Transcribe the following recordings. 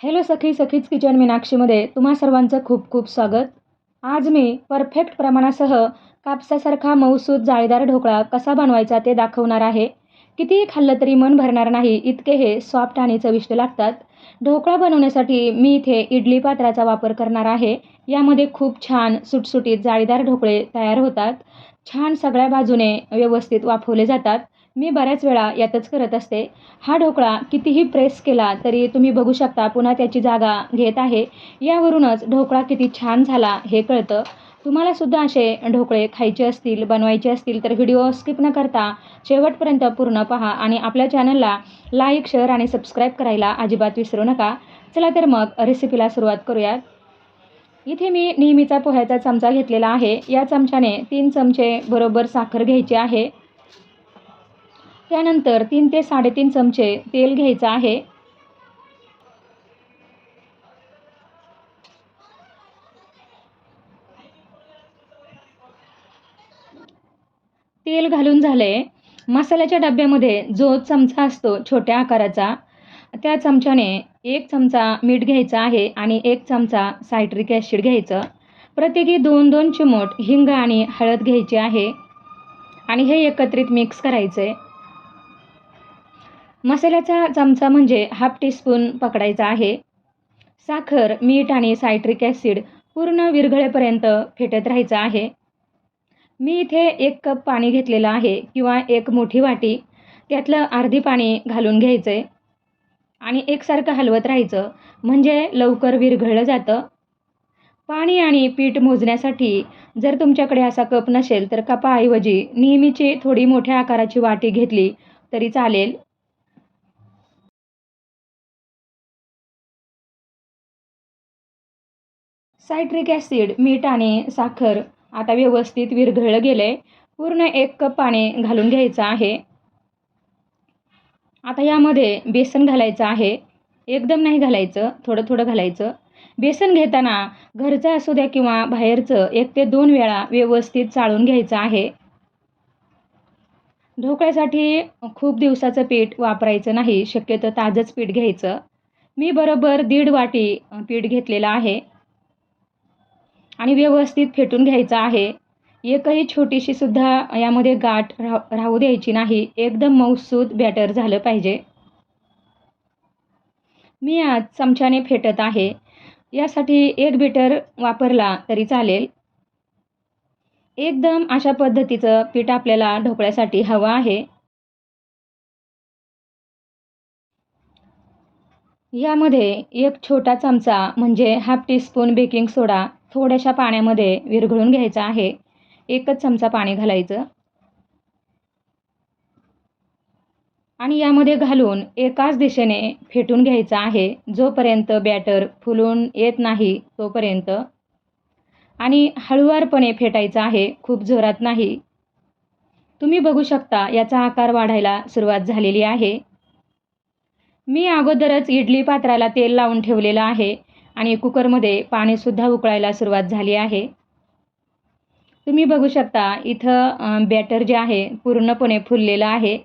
Hello सखी सखीच kitchen मीनाक्षीमध्ये तुम्हा सर्वांचं खूप खूप स्वागत. आज मी परफेक्ट प्रमाणासह कापसासारखा मऊसूत जाळीदार ढोकळा कसा बनवायचा ते दाखवणार आहे. कितीही खाल्लं तरी मन भरणार नाही इतके हे सॉफ्ट आणि चविष्ट लागतात. ढोकळा बनवण्यासाठी मी इथे इडली पात्राचा वापर करणार आहे. यामध्ये खूप छान सुटसुटीत जाळीदार ढोकळे तयार होतात. छान सगळ्या बाजूने व्यवस्थित वाफवले जातात. मी बऱ्याच वेळा यातच करत असते. हा ढोकळा कितीही प्रेस केला तरी तुम्ही बघू शकता पुन्हा त्याची जागा घेत आहे. यावरूनच ढोकळा किती छान झाला हे कळतं. तुम्हाला सुद्धा असे ढोकळे खायचे असतील बनवायचे असतील तर व्हिडिओ स्किप न करता शेवटपर्यंत पूर्ण पहा आणि आपल्या चॅनलला लाईक शेअर आणि सबस्क्राईब करायला अजिबात विसरू नका. चला तर मग रेसिपीला सुरुवात करूयात. इथे मी नेहमीचा पोह्याचा चमचा घेतलेला आहे. या चमच्याने तीन चमचे बरोबर साखर घ्यायची आहे. त्यानंतर तीन ते साडेतीन चमचे तेल घ्यायचं आहे. तेल घालून झाले मसाल्याच्या डब्यामध्ये जो चमचा असतो छोट्या आकाराचा त्या चमच्याने एक चमचा मीठ घ्यायचा आहे आणि एक चमचा सायट्रिक ॲसिड घ्यायचं. प्रत्येकी दोन दोन चिमूट हिंग आणि हळद घ्यायची आहे आणि हे एकत्रित मिक्स करायचं आहे मसाल्याचा चमचा म्हणजे हाफ टीस्पून पकडायचा आहे. साखर मीठ आणि सायट्रिक ॲसिड पूर्ण विरघळेपर्यंत फेटत राहायचं आहे. मी इथे एक कप पाणी घेतलेलं आहे किंवा एक मोठी वाटी त्यातलं अर्धी पाणी घालून घ्यायचं आहे आणि एकसारखं हलवत राहायचं. म्हणजे लवकर विरघळलं जातं. पाणी आणि पीठ मोजण्यासाठी जर तुमच्याकडे असा कप नसेल तर कपाऐवजी नेहमीची थोडी मोठ्या आकाराची वाटी घेतली तरी चालेल. सायट्रिक ॲसिड मीठ आणि साखर आता व्यवस्थित विरघळलं गेलं आहे पूर्ण एक कप पाणी घालून घ्यायचं आहे. आता यामध्ये बेसन घालायचं आहे. एकदम नाही घालायचं थोडं थोडं घालायचं. बेसन घेताना घरचं असू द्या किंवा बाहेरचं एक ते दोन वेळा व्यवस्थित चाळून घ्यायचं आहे. ढोकळ्यासाठी खूप दिवसाचं पीठ वापरायचं नाही शक्यतो ताजंच पीठ घ्यायचं. मी बरोबर दीड वाटी पीठ घेतलेलं आहे. आणि व्यवस्थित फेटून घ्यायचं आहे. एकही छोटीशी सुद्धा यामध्ये गाठ राह राहू द्यायची नाही. एकदम मऊसूद बॅटर झालं पाहिजे. मी आज चमच्याने फेटत आहे. यासाठी एक बीटर वापरला तरी चालेल. एकदम अशा पद्धतीचं पीठ आपल्याला ढोकळ्यासाठी हवं आहे. यामध्ये एक छोटा चमचा म्हणजे हाफ टीस्पून बेकिंग सोडा थोड्याशा पाण्यामध्ये विरघळून घ्यायचा आहे. एकच चमचा पाणी घालायचं. आणि यामध्ये घालून एकाच दिशेने फेटून घ्यायचं आहे. जोपर्यंत बॅटर फुलून येत नाही तोपर्यंत. आणि हळुवारपणे फेटायचं आहे खूप जोरात नाही. तुम्ही बघू शकता याचा आकार वाढायला सुरुवात झालेली आहे. मी अगोदरच इडली पात्राला तेल लावून ठेवलेलं आहे आणि कुकरमध्ये पाणीसुद्धा उकळायला सुरुवात झाली आहे. तुम्ही बघू शकता इथं बॅटर जे आहे पूर्णपणे फुललेलं आहे.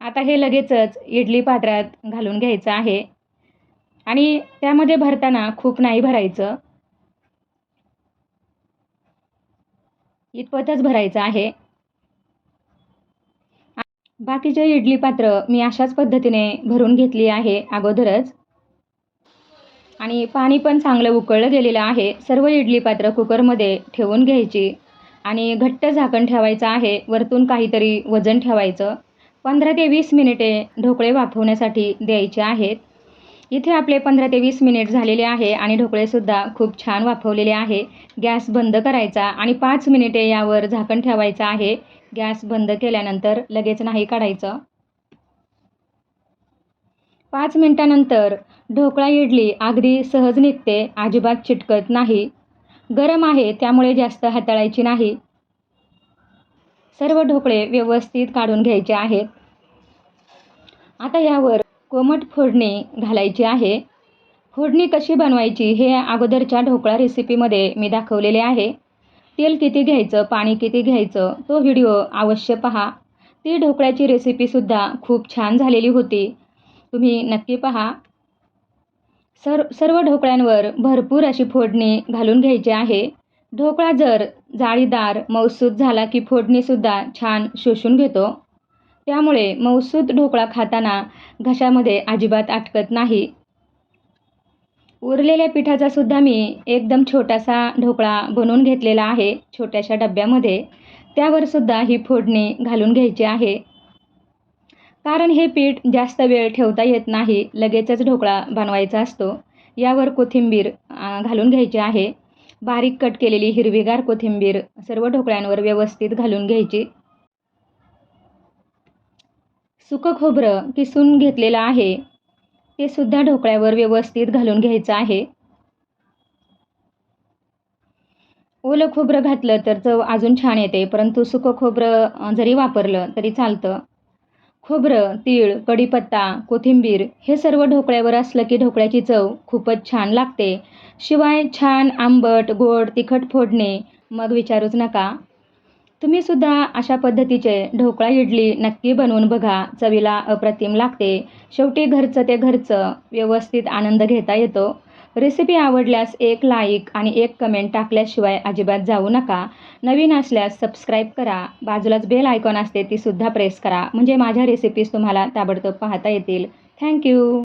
आता हे लगेचच इडली पात्रात घालून घ्यायचं आहे. आणि त्यामध्ये भरताना खूप नाही भरायचं. इतपतच भरायचं आहे. बाकीचे इडली पात्र मी अशाच पद्धतीने भरून घेतली आहे अगोदरच. आणि पाणी पण चांगलं उकळलं गेलेलं आहे. सर्व इडली पात्र कुकरमध्ये ठेवून घ्यायची. आणि घट्ट झाकण ठेवायचं आहे. वरतून काहीतरी वजन ठेवायचं. पंधरा ते वीस मिनिटे ढोकळे वाफवण्यासाठी द्यायचे आहेत. इथे आपले पंधरा ते वीस मिनिट झालेले आहे आणि ढोकळेसुद्धा खूप छान वाफवलेले आहे. गॅस बंद करायचा आणि पाच मिनिटे यावर झाकण ठेवायचं आहे. गॅस बंद केल्यानंतर लगेच नाही काढायचं. पाच मिनटानंतर ढोकळा इडली अगदी सहज निघते अजिबात चिटकत नाही. गरम आहे त्यामुळे जास्त हाताळायची नाही. सर्व ढोकळे व्यवस्थित काढून घ्यायचे आहेत. आता यावर कोमट फोडणी घालायची आहे. फोडणी कशी बनवायची हे अगोदरच्या ढोकळा रेसिपीमध्ये मी दाखवलेले आहे. तेल किती घ्यायचं पाणी किती घ्यायचं तो व्हिडिओ अवश्य पहा. ती ढोकळ्याची रेसिपीसुद्धा खूप छान झालेली होती. तुम्ही नक्की पहा. सर सर्व ढोकळ्यांवर भरपूर अशी फोडणी घालून घ्यायची आहे. ढोकळा जर जाळीदार मौसूद झाला की फोडणीसुद्धा छान शोषून घेतो. त्यामुळे मौसूद ढोकळा खाताना घशामध्ये अजिबात अटकत नाही. उरलेल्या पिठाचा सुद्धा मी एकदम छोटासा ढोकळा बनवून घेतलेला आहे छोट्याशा डब्यामध्ये. त्यावर सुद्धा ही फोडणी घालून घ्यायची आहे. कारण हे पीठ जास्त वेळ ठेवता येत नाही लगेचच ढोकळा बनवायचा असतो. यावर कोथिंबीर घालून घ्यायची आहे. बारीक कट केलेली हिरवीगार कोथिंबीर सर्व ढोकळ्यांवर व्यवस्थित घालून घ्यायची. सुकं खोबरं किसून घेतलेलं आहे. ते सुद्धा ढोकळ्यावर व्यवस्थित घालून घ्यायचं आहे. ओलं खोबरं घातलं तर चव अजून छान येते परंतु सुकं खोबरं जरी वापरलं तरी चालतं. खोबरं तीळ कढीपत्ता कोथिंबीर हे सर्व ढोकळ्यावर असलं की ढोकळ्याची चव खूपच छान लागते. शिवाय छान आंबट गोड तिखट फोडणे मग विचारूच नका. तुम्हीसुद्धा अशा पद्धतीचे ढोकळा इडली नक्की बनवून बघा. चवीला अप्रतिम लागते. शेवटी घरचं ते घरचं व्यवस्थित आनंद घेता येतो. रेसिपी आवडल्यास एक लाईक आणि एक कमेंट टाकल्याशिवाय अजिबात जाऊ नका. नवीन असल्यास सबस्क्राईब करा. बाजूलाच बेल आयकॉन असते तीसुद्धा प्रेस करा. म्हणजे माझ्या रेसिपीज तुम्हाला ताबडतोब पाहता येतील. थँक्यू